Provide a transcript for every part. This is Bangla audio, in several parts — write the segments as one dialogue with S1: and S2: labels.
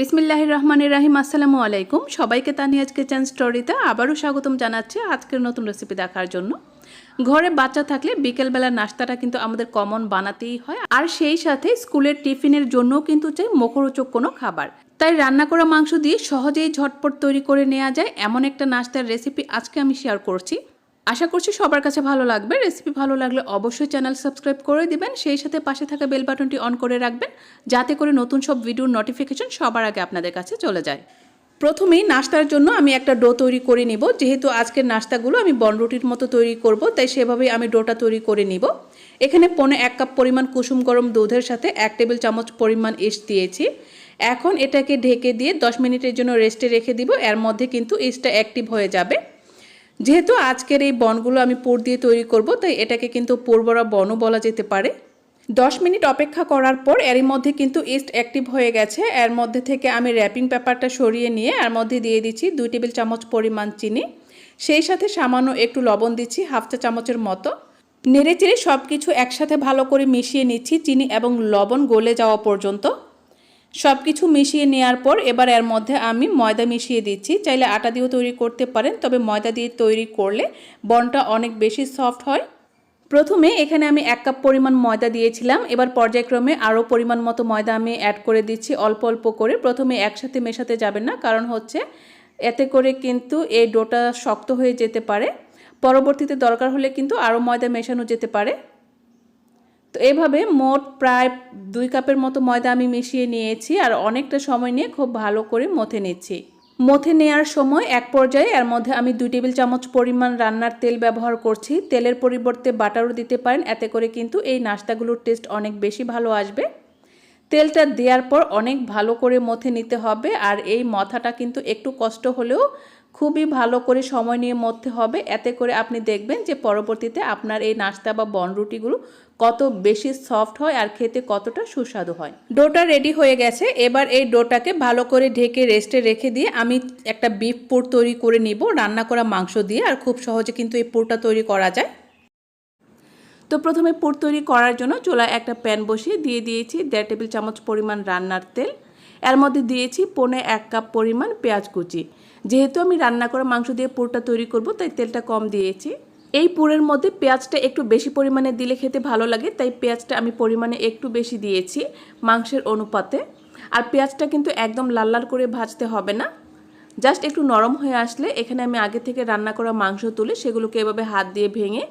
S1: বিসমিল্লাহ রহমানির রাহিম আসসালামু আলাইকুম। সবাইকে তানিয়াজ কিচেন স্টোরিতে আবারও স্বাগতম জানাচ্ছি আজকের নতুন রেসিপি দেখার জন্য। ঘরে বাচ্চা থাকলে বিকেলবেলার নাস্তাটা কিন্তু আমাদের কমন বানাতেই হয়। আর সেই সাথে স্কুলের টিফিনের জন্যও কিন্তু চাই মুখরোচক কোনো খাবার। তাই রান্না করা মাংস দিয়ে সহজেই ঝটপট তৈরি করে নেওয়া যায়। এমন একটা নাস্তার রেসিপি আজকে আমি শেয়ার করছি। আশা করছি সবার কাছে ভালো লাগবে। রেসিপি ভালো লাগলে অবশ্যই চ্যানেল সাবস্ক্রাইব করে দিবেন। সেই সাথে পাশে থাকা বেল বাটনটি অন করে রাখবেন, যাতে করে নতুন সব ভিডিওর নোটিফিকেশন সবার আগে আপনাদের কাছে চলে যায়। প্রথমেই নাস্তার জন্য আমি একটা ডো তৈরি করে নিব। যেহেতু আজকের নাস্তাগুলো আমি বনরুটির মতো তৈরি করব, তাই সেভাবেই আমি ডোটা তৈরি করে নিব। এখানে পনে এক কাপ পরিমাণ কুসুম গরম দুধের সাথে এক টেবিল চামচ পরিমাণ ইস্ট দিয়েছি। এখন এটাকে ঢেকে দিয়ে 10 মিনিটের জন্য রেস্টে রেখে দিব। এর মধ্যে কিন্তু ইস্টটা অ্যাক্টিভ হয়ে যাবে। যেহেতু আজকের এই বনগুলো আমি পুর দিয়ে তৈরি করব, তাই এটাকে কিন্তু পুরবরা বনও বলা যেতে পারে। দশ মিনিট অপেক্ষা করার পর এরই মধ্যে কিন্তু ইস্ট অ্যাক্টিভ হয়ে গেছে। এর মধ্যে থেকে আমি র্যাপিং পেপারটা সরিয়ে নিয়ে এর মধ্যে দিয়ে দিচ্ছি দুই টেবিল চামচ পরিমাণ চিনি। সেই সাথে সামান্য একটু লবণ দিচ্ছি হাফ চা চামচের মতো। নেড়ে চেড়ে সব কিছু একসাথে ভালো করে মিশিয়ে নিচ্ছি চিনি এবং লবণ গলে যাওয়া পর্যন্ত। সব কিছু মিশিয়ে নেওয়ার পর এবার এর মধ্যে আমি ময়দা মিশিয়ে দিচ্ছি। চাইলে আটা দিয়েও তৈরি করতে পারেন, তবে ময়দা দিয়ে তৈরি করলে বনটা অনেক বেশি সফট হয়। প্রথমে এখানে আমি এক কাপ পরিমাণ ময়দা দিয়েছিলাম। এবার পর্যায়ক্রমে আরও পরিমাণ মতো ময়দা আমি অ্যাড করে দিচ্ছি অল্প অল্প করে। প্রথমে একসাথে মেশাতে যাবেন না, কারণ হচ্ছে এতে করে কিন্তু এই ডোটা শক্ত হয়ে যেতে পারে। পরবর্তীতে দরকার হলে কিন্তু আরও ময়দা মেশানো যেতে পারে। তো এভাবে মোট প্রায় দুই কাপের মতো ময়দা আমি মিশিয়ে নিয়েছি আর অনেকটা সময় নিয়ে খুব ভালো করে মথে নিচ্ছি। মথে নেওয়ার সময় এক পর্যায়ে এর মধ্যে আমি দুই টেবিল চামচ পরিমাণ রান্নার তেল ব্যবহার করছি। তেলের পরিবর্তে বাটারও দিতে পারেন, এতে করে কিন্তু এই নাস্তাগুলোর টেস্ট অনেক বেশি ভালো আসবে। তেলটা দেওয়ার পর অনেক ভালো করে মথে নিতে হবে আর এই মথাটা কিন্তু একটু কষ্ট হলেও খুবই ভালো করে সময় নিয়ে মধ্যে হবে। এতে করে আপনি দেখবেন যে পরবর্তীতে আপনার এই নাস্তা বা বনরুটিগুলো কত বেশি সফট হয় আর খেতে কতটা সুস্বাদু হয়। ডোটা রেডি হয়ে গেছে। এবার এই ডোটাকে ভালো করে ঢেকে রেস্টে রেখে দিয়ে আমি একটা বিফ পুর তৈরি করে নিব রান্না করা মাংস দিয়ে আর খুব সহজে কিন্তু এই পুরটা তৈরি করা যায়। তো প্রথমে পুর তৈরি করার জন্য চুলায় একটা প্যান বসিয়ে দিয়ে দিয়েছি দেড় টেবিল চামচ পরিমাণ রান্নার তেল। এর মধ্যে দিয়েছি পনে এক কাপ পরিমাণ পেঁয়াজ কুচি। যেহেতু আমি রান্না করা মাংস দিয়ে পুরটা তৈরি করব তাই তেলটা কম দিয়েছি। এই পুরের মধ্যে পেঁয়াজটা একটু বেশি পরিমাণে দিলে খেতে ভালো লাগে, তাই পেঁয়াজটা আমি পরিমাণে একটু বেশি দিয়েছি মাংসের অনুপাতে। আর পেঁয়াজটা কিন্তু একদম লাল লাল করে ভাজতে হবে না। জাস্ট একটু নরম হয়ে আসলে এখানে আমি আগে থেকে রান্না করা মাংস তুলে সেগুলোকে এভাবে হাত দিয়ে ভেঙে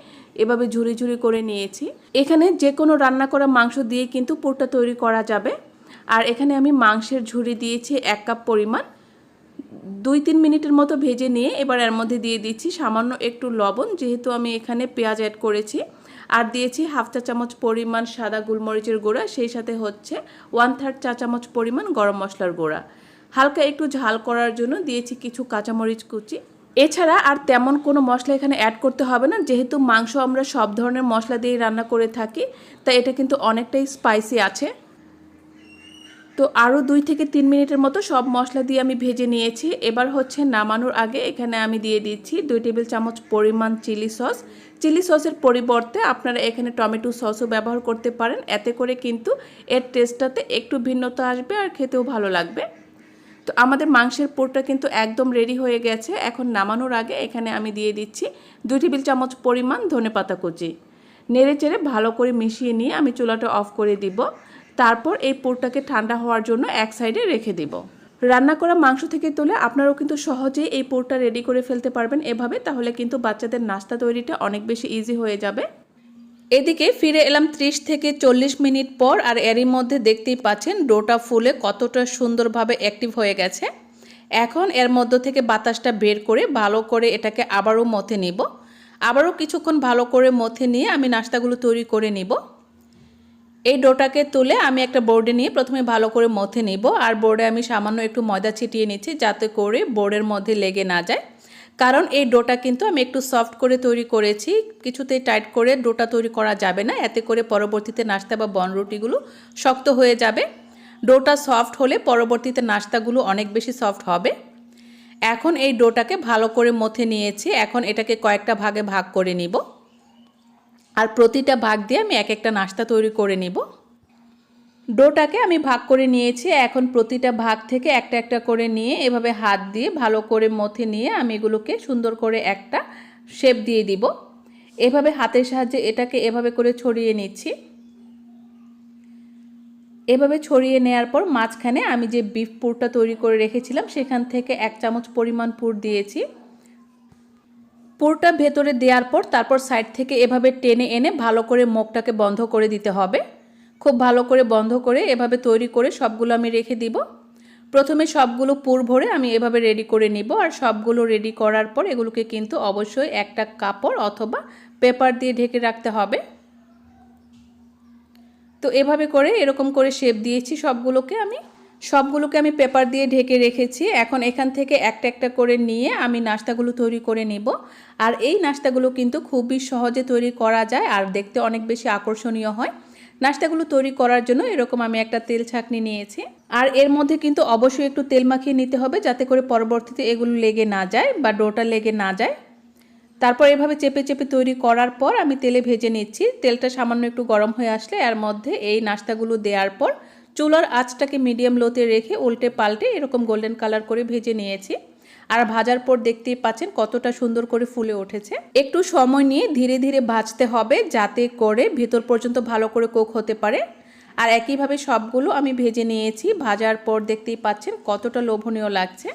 S1: এভাবে ঝুরি ঝুরি করে নিয়েছি। এখানে যে কোনো রান্না করা মাংস দিয়ে কিন্তু পুরটা তৈরি করা যাবে। আর এখানে আমি মাংসের ঝুরি দিয়েছি এক কাপ পরিমাণ। দুই তিন মিনিটের মতো ভেজে নিয়ে এবার এর মধ্যে দিয়ে দিচ্ছি সামান্য একটু লবণ, যেহেতু আমি এখানে পেঁয়াজ অ্যাড করেছি। আর দিয়েছি হাফ চা চামচ পরিমাণ সাদা গোলমরিচের গুঁড়া, সেই সাথে হচ্ছে ওয়ান থার্ড চা চামচ পরিমাণ গরম মশলার গুঁড়া। হালকা একটু ঝাল করার জন্য দিয়েছি কিছু কাঁচামরিচ কুচি। এছাড়া আর তেমন কোনো মশলা এখানে অ্যাড করতে হবে না, যেহেতু মাংস আমরা সব ধরনের মশলা দিয়ে রান্না করে থাকি, তাই এটা কিন্তু অনেকটাই স্পাইসি আছে। তো আরও দুই থেকে তিন মিনিটের মতো সব মশলা দিয়ে আমি ভেজে নিয়েছি। এবার হচ্ছে নামানোর আগে এখানে আমি দিয়ে দিচ্ছি দুই টেবিল চামচ পরিমাণ চিলি সস। চিলি সসের পরিবর্তে আপনারা এখানে টমেটো সসও ব্যবহার করতে পারেন। এতে করে কিন্তু এর টেস্টটাতে একটু ভিন্নতা আসবে আর খেতেও ভালো লাগবে। তো আমাদের মাংসের পোরটা কিন্তু একদম রেডি হয়ে গেছে। এখন নামানোর আগে এখানে আমি দিয়ে দিচ্ছি দুই টেবিল চামচ পরিমাণ ধনে পাতা কুচি। নেড়ে চেড়ে ভালো করে মিশিয়ে নিয়ে আমি চুলাটা অফ করে দিব। তারপর এই পোরটাকে ঠান্ডা হওয়ার জন্য এক সাইডে রেখে দেব। রান্না করা মাংস থেকে তুলে আপনারাও কিন্তু সহজেই এই পোরটা রেডি করে ফেলতে পারবেন এভাবে, তাহলে কিন্তু বাচ্চাদের নাস্তা তৈরিটা অনেক বেশি ইজি হয়ে যাবে। এদিকে ফিরে এলাম 30 থেকে চল্লিশ মিনিট পর, আর এরই মধ্যে দেখতেই পাচ্ছেন ডোটা ফুলে কতটা সুন্দরভাবে অ্যাক্টিভ হয়ে গেছে। এখন এর মধ্য থেকে বাতাসটা বের করে ভালো করে এটাকে আবারও মথে নিব। আবারও কিছুক্ষণ ভালো করে মথে নিয়ে আমি নাস্তাগুলো তৈরি করে নিব। এই ডোটাকে তুলে আমি একটা বোর্ডে নিয়ে প্রথমে ভালো করে মথে নিব। আর বোর্ডে আমি সামান্য একটু ময়দা ছিটিয়ে নিচ্ছি যাতে করে বোর্ডের মধ্যে লেগে না যায়। কারণ এই ডোটা কিন্তু আমি একটু সফট করে তৈরি করেছি। কিছুতেই টাইট করে ডোটা তৈরি করা যাবে না। এতে করে পরবর্তীতে নাস্তা বা বনরুটিগুলো শক্ত হয়ে যাবে। ডোটা সফট হলে পরবর্তীতে নাস্তাগুলো অনেক বেশি সফট হবে। এখন এই ডোটাকে ভালো করে মথে নিয়েছি। এখন এটাকে কয়েকটা ভাগে ভাগ করে নিব। আর প্রতিটা ভাগ দিয়ে আমি এক একটা নাস্তা তৈরি করে নিব। ডোটাকে আমি ভাগ করে নিয়েছি। এখন প্রতিটা ভাগ থেকে একটা একটা করে নিয়ে এভাবে হাত দিয়ে ভালো করে মথে নিয়ে আমি এগুলোকে সুন্দর করে একটা শেপ দিয়ে দিব। এভাবে হাতের সাহায্যে এটাকে এভাবে করে ছড়িয়ে নিচ্ছি। এভাবে ছড়িয়ে নেওয়ার পর মাঝখানে আমি যে বিফ পুরটা তৈরি করে রেখেছিলাম, সেখান থেকে এক চামচ পরিমাণ পুর দিয়েছি। পুরটা ভেতরে দেওয়ার পর তারপর সাইড থেকে এভাবে টেনে এনে ভালো করে মুখটাকে বন্ধ করে দিতে হবে। খুব ভালো করে বন্ধ করে এভাবে তৈরি করে সবগুলো আমি রেখে দিব। প্রথমে সবগুলো পুর ভরে আমি এভাবে রেডি করে নিব আর সবগুলো রেডি করার পর এগুলোকে কিন্তু অবশ্যই একটা কাপড় অথবা পেপার দিয়ে ঢেকে রাখতে হবে। তো এভাবে করে এরকম করে শেপ দিয়েছি সবগুলোকে আমি। সবগুলোকে আমি পেপার দিয়ে ঢেকে রেখেছি। এখন এখান থেকে একটা একটা করে নিয়ে আমি নাস্তাগুলো তৈরি করে নিব। আর এই নাস্তাগুলো কিন্তু খুবই সহজে তৈরি করা যায় আর দেখতে অনেক বেশি আকর্ষণীয় হয়। নাস্তাগুলো তৈরি করার জন্য এরকম আমি একটা তেল ছাঁকনি নিয়েছি। আর এর মধ্যে কিন্তু অবশ্যই একটু তেল মাখিয়ে নিতে হবে যাতে করে পরবর্তীতে এগুলো লেগে না যায় বা ডোটা লেগে না যায়। তারপর এভাবে চেপে চেপে তৈরি করার পর আমি তেলে ভেজে নিচ্ছি। তেলটা সামান্য একটু গরম হয়ে আসলে এর মধ্যে এই নাস্তাগুলো দেওয়ার পর চুলার আঁচটাকে মিডিয়াম লোতে রেখে উল্টে পাল্টে এরকম গোল্ডেন কালার করে ভেজে নিয়েছি। আর ভাজার পর দেখতেই পাচ্ছেন কতটা সুন্দর করে ফুলে উঠেছে। একটু সময় নিয়ে ধীরে ধীরে ভাজতে হবে যাতে করে ভেতর পর্যন্ত ভালো করে কোক হতে পারে। আর একইভাবে সবগুলো আমি ভেজে নিয়েছি। ভাজার পর দেখতেই পাচ্ছেন কতটা লোভনীয় লাগছে।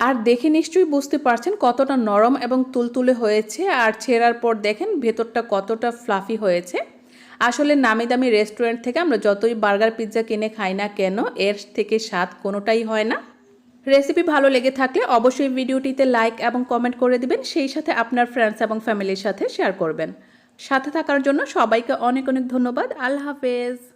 S1: আর দেখে নিশ্চয়ই বুঝতে পারছেন কতটা নরম এবং তুলতুলে হয়েছে। আর ছেঁড়ার পর দেখেন ভেতরটা কতটা ফ্লাফি হয়েছে। আসলে নামি দামি রেস্টুরেন্ট থেকে আমরা যতই বার্গার, পিৎজা কিনে খাই না কেন, এর থেকে স্বাদ কোনোটাই হয় না। রেসিপি ভালো লেগে থাকলে অবশ্যই ভিডিওটিতে লাইক এবং কমেন্ট করে দিবেন, সেই সাথে আপনার ফ্রেন্ডস এবং ফ্যামিলির সাথে শেয়ার করবেন। সাথে থাকার জন্য সবাইকে অনেক অনেক ধন্যবাদ। আল্লাহ হাফেজ।